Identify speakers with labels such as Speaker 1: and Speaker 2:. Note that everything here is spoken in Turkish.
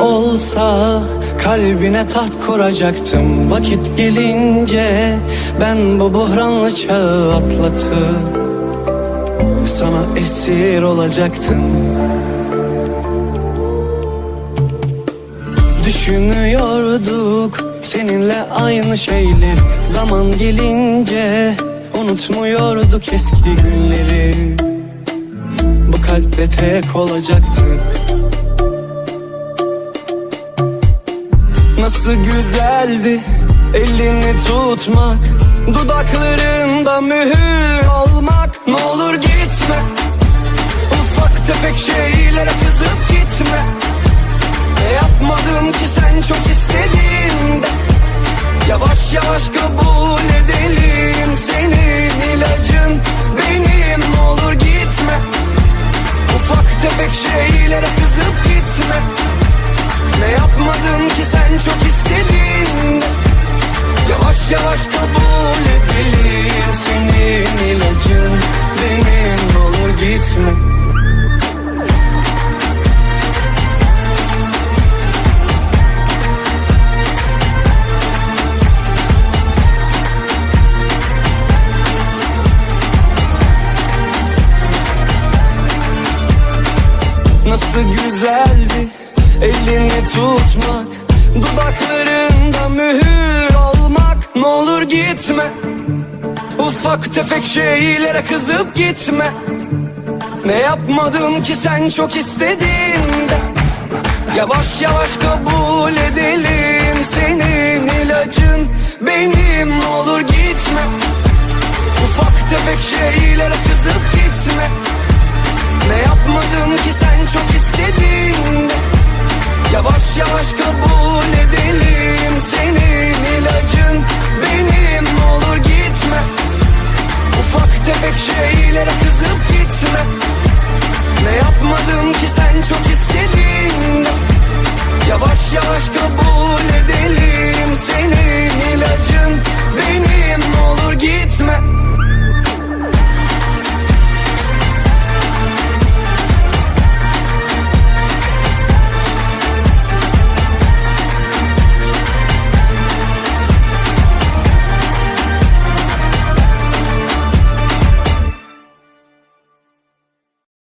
Speaker 1: olsa Kalbine taht kuracaktım. Vakit gelince Ben bu buhranlı çağı atlatıp Sana esir olacaktım. Düşünüyorduk seninle aynı şeyler Zaman gelince unutmuyorduk eski günleri. Bu kalpte tek olacaktık Nasıl güzeldi elini tutmak. Dudaklarında mühür olmak. Ne olur gitme. Ufak tefek şeylere kızıp gitme. Ne yapmadım ki sen çok istediğinde? Yavaş yavaş kabul edelim Senin ilacın. Benim Ne olur gitme. Ufak tefek şeylere kızıp gitme yapmadım ki sen çok istedin. Yavaş yavaş kabul edelim. Senin ilacın benim olur gitme. Nasıl güzeldi elini tutmak Dudaklarında mühür olmak Ne olur gitme. Ufak tefek şeylere kızıp gitme. Ne yapmadım ki sen çok istediğinde Yavaş yavaş kabul edelim Senin ilacın. Benim Ne olur gitme. Ufak tefek şeylere kızıp gitme. Ne yapmadım ki sen çok istedin Yavaş yavaş kabul çok istedim